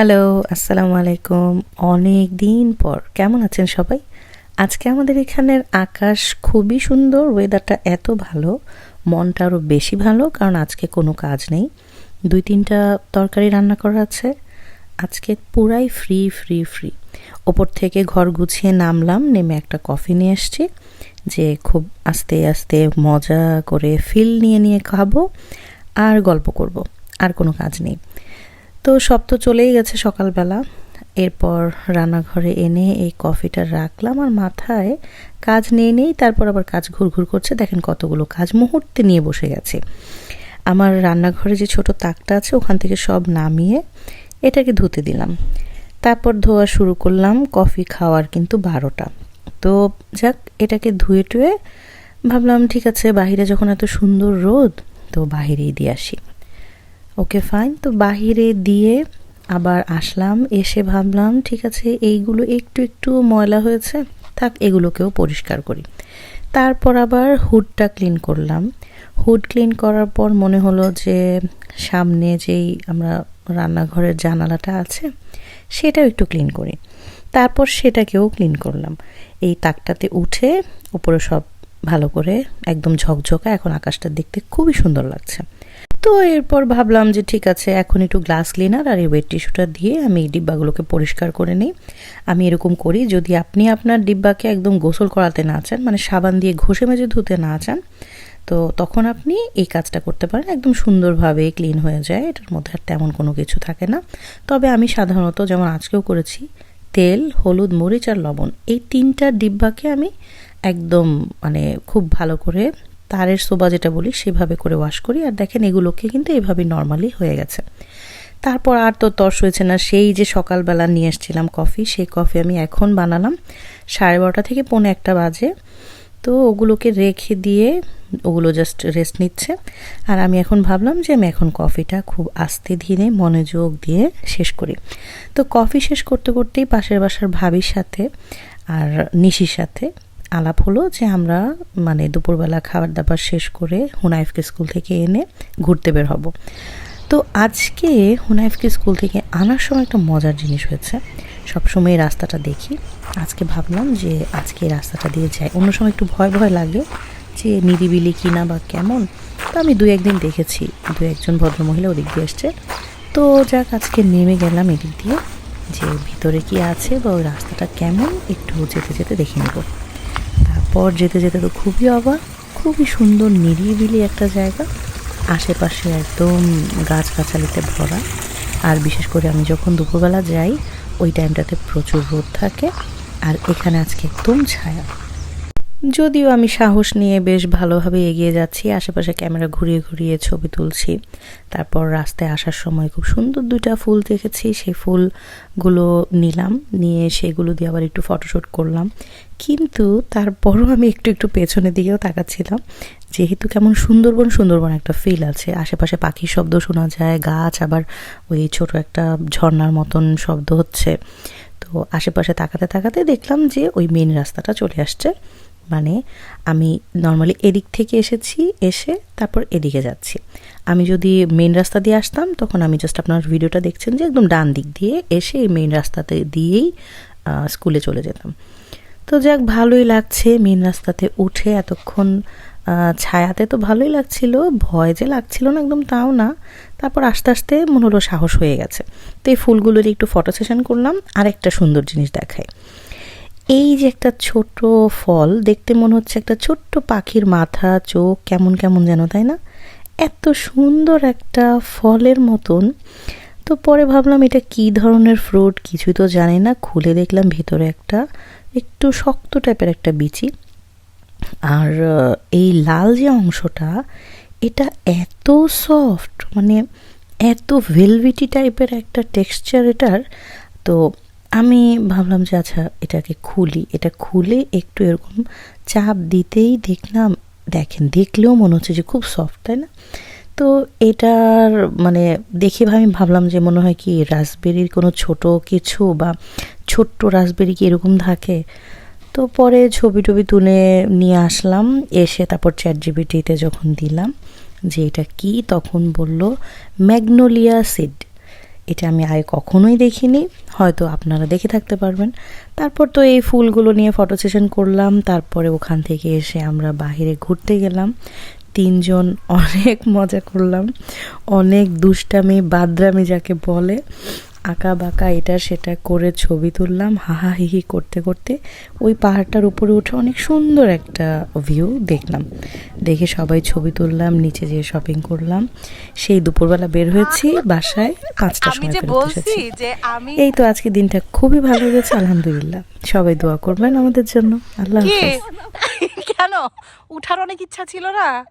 Hello আসসালামু আলাইকুম। অনেক দিন পর। কেমন আছেন সবাই? আজকে আমাদের এখানের আকাশ খুবই সুন্দর ওয়েদারটা এত ভালো, মনটা আরও বেশি ভালো, কারণ আজকে কোনো কাজ নেই। দুই তিনটা তরকারি রান্না করা আছে। আজকে পুরাই ফ্রি ফ্রি ফ্রি ওপর থেকে ঘর গুছিয়ে নামলাম, নেমে একটা কফি নিয়ে এসছি, যে খুব আস্তে আস্তে মজা করে ফিল নিয়ে নিয়ে খাব আর গল্প করব। আর কোনো কাজ নেই। তো সব তো চলেই গেছে সকালবেলা। এরপর রান্নাঘরে এনে এই কফিটা রাখলাম আর মাথায় কাজ নিয়ে নেই তারপর আবার কাজ ঘুরঘুর করছে। দেখেন কতগুলো কাজ মুহূর্তে নিয়ে বসে গেছে। আমার রান্নাঘরে যে ছোট তাকটা আছে ওখান থেকে সব নামিয়ে এটাকে ধুতে দিলাম। তারপর ধোয়া শুরু করলাম কফি খাওয়ার কিন্তু বারোটা। তো যাক, এটাকে ধুয়ে টুয়ে ভাবলাম, ঠিক আছে, বাহিরে যখন এত সুন্দর রোদ, তো বাহিরেই দিয়ে আসি। ওকে ফাইন তো বাহিরে দিয়ে আবার আসলাম, এসে ভাবলাম, ঠিক আছে, এইগুলো একটু একটু ময়লা হয়েছে, থাক, এগুলোকেও পরিষ্কার করি। তারপর আবার হুডটা ক্লিন করলাম। হুড ক্লিন করার পর মনে হলো যে সামনে যেই আমরা রান্নাঘরের জানালাটা আছে, সেটাও একটু ক্লিন করি। তারপর সেটাকেও ক্লিন করলাম। এই তাকটাতে উঠে উপরে সব ভালো করে একদম ঝকঝকা, এখন আকাশটা দেখতে খুবই সুন্দর লাগছে। তো এরপর ভাবলাম যে ঠিক আছে, এখন একটু গ্লাস ক্লিনার আর এই ওয়েট টিস্যুটা দিয়ে আমি এই ডিব্বাগুলোকে পরিষ্কার করে নিই। আমি এরকম করি, যদি আপনি আপনার ডিব্বাকে একদম গোসল করাতে না চান মানে সাবান দিয়ে ঘষে মেজে ধুতে না চান, তো তখন আপনি এই কাজটা করতে পারেন। একদম সুন্দরভাবে ক্লিন হয়ে যায়, এটার মধ্যে আর তেমন কোনো কিছু থাকে না। তবে আমি সাধারণত যেমন আজকেও করেছি, তেল, হলুদ, মরিচ আর লবণ, এই তিনটা ডিব্বাকে আমি একদম মানে খুব ভালো করে তারের সোবা যেটা বলি, সেভাবে করে ওয়াশ করি। আর দেখেন এগুলোকে কিন্তু এইভাবে নর্মালি হয়ে গেছে। তারপর আর তো তর্স হয়েছে না। সেই যে সকালবেলা নিয়ে এসেছিলাম কফি সেই কফি আমি এখন বানালাম। সাড়ে বারোটা থেকে পৌনে একটা বাজে। তো ওগুলোকে রেখে দিয়ে ওগুলো জাস্ট রেস্ট নিচ্ছে। আর আমি এখন ভাবলাম যে আমি এখন কফিটা খুব আস্তে ধীরে মনোযোগ দিয়ে শেষ করি। তো কফি শেষ করতে করতেই পাশের বাসার ভাবির সাথে আর নিশির সাথে আলাপ হলো যে আমরা মানে দুপুরবেলা খাবার দাবার শেষ করে হুনাইফকে স্কুল থেকে এনে ঘুরতে বের হব। তো আজকে হুনাইফকে স্কুল থেকে আনার সময় একটা মজার জিনিস হয়েছে। সবসময় রাস্তাটা দেখি। আজকে ভাবলাম যে আজকে রাস্তাটা দিয়ে যাই। অন্য সময় একটু ভয় ভয় লাগে যে নিরিবিলি কিনা বা কেমন। তো আমি দু একদিন দেখেছি। দু একজন ভদ্রমহিলা ওদিক দিয়ে এসছে। তো যাক, আজকে নেমে গেলাম এদিক দিয়ে যে ভিতরে কি আছে বা ওই রাস্তাটা কেমন, একটু যেতে যেতে দেখে নেব। তারপর যেতে যেতে তো খুবই অবাক, খুবই সুন্দর নিরিবিলি একটা জায়গা। আশেপাশে একদম গাছগাছালিতে ভরা। আর বিশেষ করে আমি যখন দুপুরবেলা যাই, ওই টাইমটাতে প্রচুর রোদ থাকে। আর এখানে আজকে একদম ছায়া। যদিও আমি সাহস নিয়ে বেশ ভালোভাবে এগিয়ে যাচ্ছি, আশেপাশে ক্যামেরা ঘুরিয়ে ঘুরিয়ে ছবি তুলছি। তারপর রাস্তায় আসার সময় খুব সুন্দর দুইটা ফুল দেখেছি, সেই ফুলগুলো নিলাম, নিয়ে সেগুলো দিয়ে আবার একটু ফটোশ্যুট করলাম। কিন্তু তারপরও আমি একটু একটু পেছনের দিকেও তাকাচ্ছিলাম। যেহেতু কেমন সুন্দরবন সুন্দরবন একটা ফিল আছে। আশেপাশে পাখির শব্দ শোনা যায়, গাছ, আবার ওই ছোট একটা ঝর্নার মতন শব্দ হচ্ছে। তো আশেপাশে তাকাতে তাকাতে দেখলাম যে ওই মেন রাস্তাটা চলে আসছে। মানে আমি নর্মালি এদিক থেকে এসেছি, এসে তারপর এদিকে যাচ্ছি। আমি যদি মেন রাস্তা দিয়ে আসতাম, তখন আমি জাস্ট আপনার ভিডিওটা দেখছেন যে একদম ডান দিক দিয়ে এসে এই মেন রাস্তাতে দিয়েই স্কুলে চলে যেতাম। তো যাক, ভালোই লাগছে মেন রাস্তাতে উঠে এতক্ষণ ছায়াতে তো ভালোই লাগছিল, ভয় যে লাগছিল না একদম তাও না। তারপর আস্তে আস্তে মনে হলো সাহস হয়ে গেছে। তো এই ফুলগুলোর একটু ফটো সেশন করলাম আর একটা সুন্দর জিনিস দেখায় এই যে একটা ছোট ফল, দেখতে মনে হচ্ছে একটা ছোট্ট পাখির মাথা, চোখ কেমন কেমন যেন, তাই না? এত সুন্দর একটা ফলের মতন। তো পরে ভাবলাম এটা কি ধরনের ফ্রুট কিছুই তো জানি না, খুলে দেখলাম ভিতরে একটা একটু শক্ত টাইপের একটা বিচি। আর এই লাল যে অংশটা, এটা এত সফট মানে এত ভেলভিটি টাইপের একটা টেক্সচার এটার। তো আমি ভাবলাম যে আচ্ছা এটাকে খুলি। এটা খুলে একটু এরকম চাপ দিতেই দেখলাম, দেখেন, দেখলেও মনে হচ্ছে যে খুব সফট তাই না? তো এটার মানে দেখে আমি ভাবলাম যে মনে হয় কি রাসবেরির কোনো ছোট কিছু বা ছোট্ট রাসবেরি কি এরকম থাকে? তো পরে ছবি টবি তুলে নিয়ে আসলাম, এসে তারপর চ্যাট জিবিটিতে যখন দিলাম যে, এটা কি? তখন বলল ম্যাগনোলিয়া সিড এটা আমি আগে কখনোই দেখিনি, হয়তো আপনারা দেখে থাকতে পারবেন। তারপর তো এই ফুলগুলো নিয়ে ফটো সেশন করলাম, তারপরে ওখান থেকে এসে আমরা বাহিরে ঘুরতে গেলাম। তিনজন অনেক মজা করলাম, অনেক দুষ্টামি, বাদরামি যাকে বলে। আঁকা বাঁকা এটা সেটা করে ছবি তুললাম হাহা হিহি করতে করতে। ওই পাহাড়টার উপরে উঠে অনেক সুন্দর একটা ভিউ দেখলাম। দেখে সবাই ছবি তুললাম নিচে যেয়ে শপিং করলাম। সেই দুপুরবেলা বের হয়েছি বাসায় পাঁচটার সময় যে ফেরত বলছি এসেছি। যে আমি এই তো আজকে দিনটা খুবই ভালো গেছে আলহামদুলিল্লাহ। সবাই দোয়া করবেন আমাদের জন্য। আল্লাহ কেন? উঠার অনেক ইচ্ছা ছিল না?